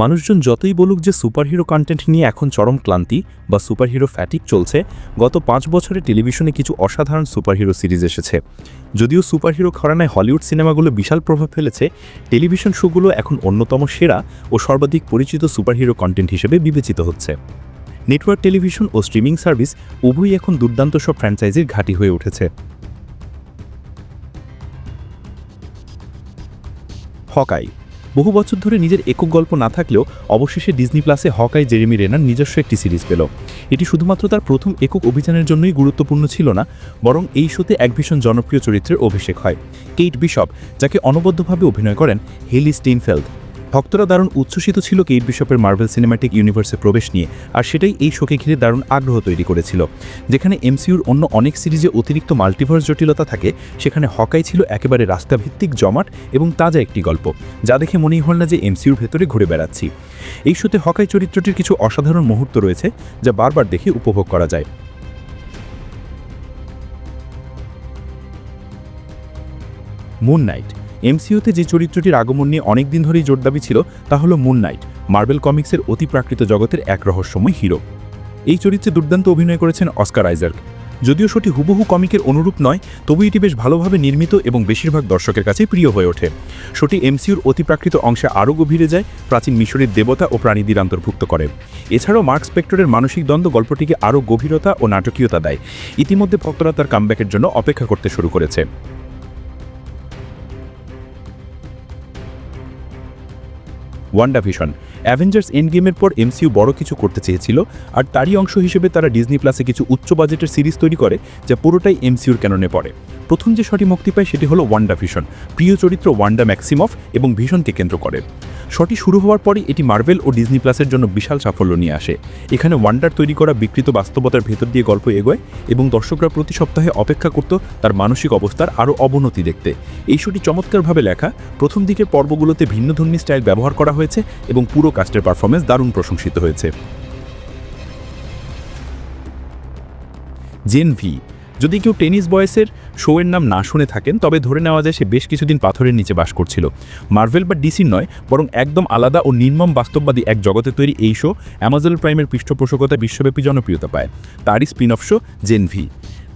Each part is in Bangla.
মানুষজন যতই বলুক যে সুপারহিরো কন্টেন্ট নিয়ে এখন চরম ক্লান্তি বা সুপারহিরো ফ্যাটিক চলছে, গত পাঁচ বছরে টেলিভিশনে কিছু অসাধারণ সুপারহিরো সিরিজ এসেছে। যদিও সুপারহিরো ঘরানায় হলিউড সিনেমাগুলো বিশাল প্রভাব ফেলেছে টেলিভিশন শোগুলো এখন অন্যতম সেরা ও সর্বাধিক পরিচিত সুপারহিরো কন্টেন্ট হিসেবে বিবেচিত হচ্ছে। নেটওয়ার্ক টেলিভিশন ও স্ট্রিমিং সার্ভিস উভয়ই এখন দুর্দান্ত সব ফ্র্যাঞ্চাইজির ঘাঁটি হয়ে উঠেছে। হকাই বহু বছর ধরে নিজের একক গল্প না থাকলেও অবশেষে ডিজনি প্লাসে হকাই জেরেমি রেনার নিজস্ব একটি সিরিজ পেল। এটি শুধুমাত্র তার প্রথম একক অভিযানের জন্যই গুরুত্বপূর্ণ ছিল না, বরং এই শোতে এক ভীষণ জনপ্রিয় চরিত্রের অভিষেক হয়। কেইট বিশপ যাকে অনবদ্যভাবে অভিনয় করেন হেলি স্টেইনফেল্ড ভক্তরা দারুণ উচ্ছ্বসিত ছিল কেইট বিশপের মার্বেল সিনেম্যাটিক ইউনিভার্সে প্রবেশ নিয়ে, আর সেটাই এই শোকে ঘিরে দারুণ আগ্রহ তৈরি করেছিল। যেখানে এমসিউর অন্য অনেক সিরিজে অতিরিক্ত মাল্টিভার্স জটিলতা থাকে, সেখানে হকাই ছিল একেবারে রাস্তাভিত্তিক জমাট এবং তাজা একটি গল্প, যা দেখে মনেই হল না যে এমসিউর ভেতরে ঘুরে বেড়াচ্ছি। এই শোতে হকাই চরিত্রটির কিছু অসাধারণ মুহূর্ত রয়েছে, যা বারবার দেখে উপভোগ করা যায়। মুন নাইট এমসিওতে যে চরিত্রটির আগমন নিয়ে অনেক দিন ধরেই জোর দাবি ছিল, তা হলো মুন নাইট, মার্বেল কমিক্সের অতিপ্রাকৃত জগতের এক রহস্যময় হিরো। এই চরিত্রে দুর্দান্ত অভিনয় করেছেন অস্কার আইজার্ক যদিও শোটি হুবহু কমিকের অনুরূপ নয়, তবু এটি বেশ ভালোভাবে নির্মিত এবং বেশিরভাগ দর্শকের কাছে প্রিয় হয়ে ওঠে। শোটি এমসিউর অতিপ্রাকৃত অংশে আরও গভীরে যায়, প্রাচীন মিশরের দেবতা ও প্রাণীদের অন্তর্ভুক্ত করে। এছাড়াও মার্ক স্পেক্টরের মানসিক দ্বন্দ্ব গল্পটিকে আরও গভীরতা ও নাটকীয়তা দেয়। ইতিমধ্যে ভক্তরা তার কামব্যাকের জন্য অপেক্ষা করতে শুরু করেছে। ওয়ান্ডা ভিশন অ্যাভেঞ্জার্স এন্ড গেমের পর এমসিইউ বড় কিছু করতে চেয়েছিল, আর তারই অংশ হিসেবে তারা ডিজনি প্লাসে কিছু উচ্চ বাজেটের সিরিজ তৈরি করে, যা পুরোটাই এমসিউর ক্যাননে পড়ে। প্রথম যে শটি মুক্তি পায় সেটি হলো ওয়ান্ডা ভিশন প্রিয় চরিত্র ওয়ান্ডা ম্যাক্সিমফ এবং ভীষণকে কেন্দ্র করে। শটি শুরু হওয়ার পরই এটি মার্বেল ও ডিজনি প্লাসের জন্য বিশাল সাফল্য নিয়ে আসে। এখানে ওয়ান্ডার তৈরি করা বিকৃত বাস্তবতার ভেতর দিয়ে গল্প এগোয় এবং দর্শকরা প্রতি সপ্তাহে অপেক্ষা করত তার মানসিক অবস্থার আরও অবনতি দেখতে। এই শোটি চমৎকারভাবে লেখা, প্রথম দিকের পর্বগুলোতে ভিন্নধর্মী স্টাইল ব্যবহার করা হয়েছে এবং পুরো কাস্টের পারফরমেন্স দারুণ প্রশংসিত হয়েছে। জেন ভি যদি কেউ টেনিস বয়সের শোয়ের নাম না শুনে থাকেন, তবে ধরে নেওয়া যায় সে বেশ কিছুদিন পাথরের নিচে বাস করছিল। মার্ভেল বা ডিসির নয়, বরং একদম আলাদা ও নির্মম বাস্তববাদী এক জগতে তৈরি এই শো অ্যামাজন প্রাইমের পৃষ্ঠপোষকতায় বিশ্বব্যাপী জনপ্রিয়তা পায়। তারই spin off show Gen V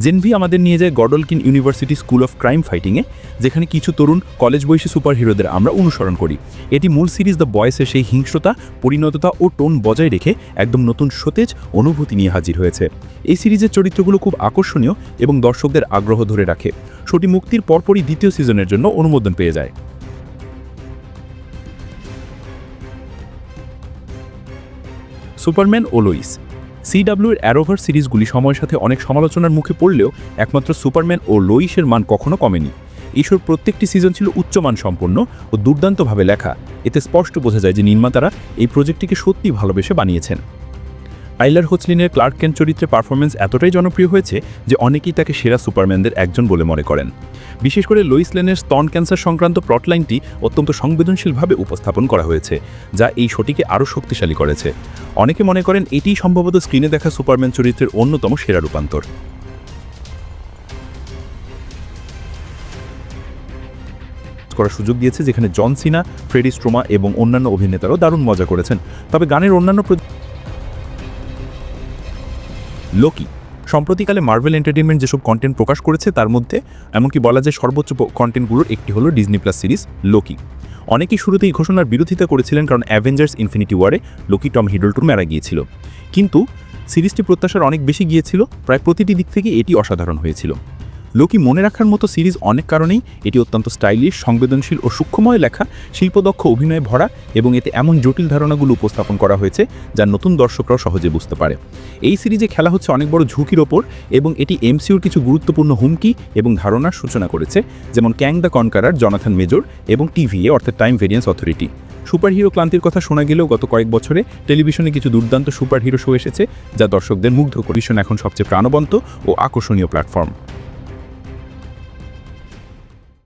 Gen V আমাদের নিয়ে যায় Godolkin University School of Crime ফাইটিংয়ে যেখানে কিছু তরুণ কলেজ বয়সী সুপার হিরোদের আমরা অনুসরণ করি। এটি মূল সিরিজ দ্য বয়েসের সেই হিংস্রতা, পরিণততা ও টোন বজায় রেখে একদম নতুন সতেজ অনুভূতি নিয়ে হাজির হয়েছে। এই সিরিজের চরিত্রগুলো খুব আকর্ষণীয় এবং দর্শকদের আগ্রহ ধরে রাখে। শোটি মুক্তির পরপরই দ্বিতীয় সিজনের জন্য অনুমোদন পেয়ে যায়। সুপারম্যান ও লোইস সিডাব্লিউর অ্যারোভার সিরিজগুলি সময়ের সাথে অনেক সমালোচনার মুখে পড়লেও একমাত্র সুপারম্যান ও লোইসের মান কখনো কমেনি। ঈশ্বর প্রত্যেকটি সিজন ছিল উচ্চ মান সম্পন্ন ও দুর্দান্তভাবে লেখা। এতে স্পষ্ট বোঝা যায় যে নির্মাতারা এই প্রজেক্টটিকে সত্যি ভালোবেসে বানিয়েছেন। টাইলার হোচলিনের ক্লার্ক কেন চরিত্রে পারফরমেন্স এতটাই জনপ্রিয় হয়েছে যে অনেকেই তাকে সেরা সুপারম্যানদের একজন বলে মনে করেন। বিশেষ করে লুইস লেনের স্তন ক্যান্সার সংক্রান্ত প্লটলাইনটি অত্যন্ত সংবেদনশীলভাবে উপস্থাপন করা হয়েছে, যা এই শোটিকে আরও শক্তিশালী করেছে। অনেকে মনে করেন এটিই সম্ভবত স্ক্রিনে দেখা সুপারম্যান চরিত্রের অন্যতম সেরা রূপান্তর। করার সুযোগ দিয়েছে যেখানে জন সিনা, ফ্রেডি স্ট্রোমা এবং অন্যান্য অভিনেতারাও দারুণ মজা করেছেন। তবে গানের অন্যান্য লোকি সম্প্রতিকালে মার্ভেল এন্টারটেনমেন্ট যেসব কন্টেন্ট প্রকাশ করেছে, তার মধ্যে এমনকি বলা যায় সর্বোচ্চ কন্টেন্টগুলোর একটি হলো ডিজনি প্লাস সিরিজ লোকি অনেকেই শুরুতেই ঘোষণার বিরোধিতা করেছিলেন কারণ অ্যাভেঞ্জার্স ইনফিনিটি ওয়ারে লোকি টম হিডলটুর মারা গিয়েছিল। কিন্তু সিরিজটি প্রত্যাশার অনেক বেশি গিয়েছিল, প্রায় প্রতিটি দিক থেকে এটি অসাধারণ হয়েছিল। লোকি মনে রাখার মতো সিরিজ অনেক কারণেই এটি অত্যন্ত স্টাইলিশ, সংবেদনশীল ও সূক্ষ্মময় লেখা, শিল্পদক্ষ অভিনয়ে ভরা এবং এতে এমন জটিল ধারণাগুলো উপস্থাপন করা হয়েছে যা নতুন দর্শকরাও সহজে বুঝতে পারে। এই সিরিজে খেলা হচ্ছে অনেক বড় ঝুঁকির ওপর এবং এটি এমসিউর কিছু গুরুত্বপূর্ণ হুমকি এবং ধারণার সূচনা করেছে, যেমন Kang the Conqueror, Jonathan Major এবং টিভিএ অর্থাৎ টাইম ভেরিয়েন্স অথরিটি। সুপারহিরো ক্লান্তির কথা শোনা গেলেও গত কয়েক বছরে টেলিভিশনে কিছু দুর্দান্ত সুপারহিরো শো এসেছে যা দর্শকদের মুগ্ধ করে। এখন সবচেয়ে প্রাণবন্ত ও আকর্ষণীয় প্ল্যাটফর্ম।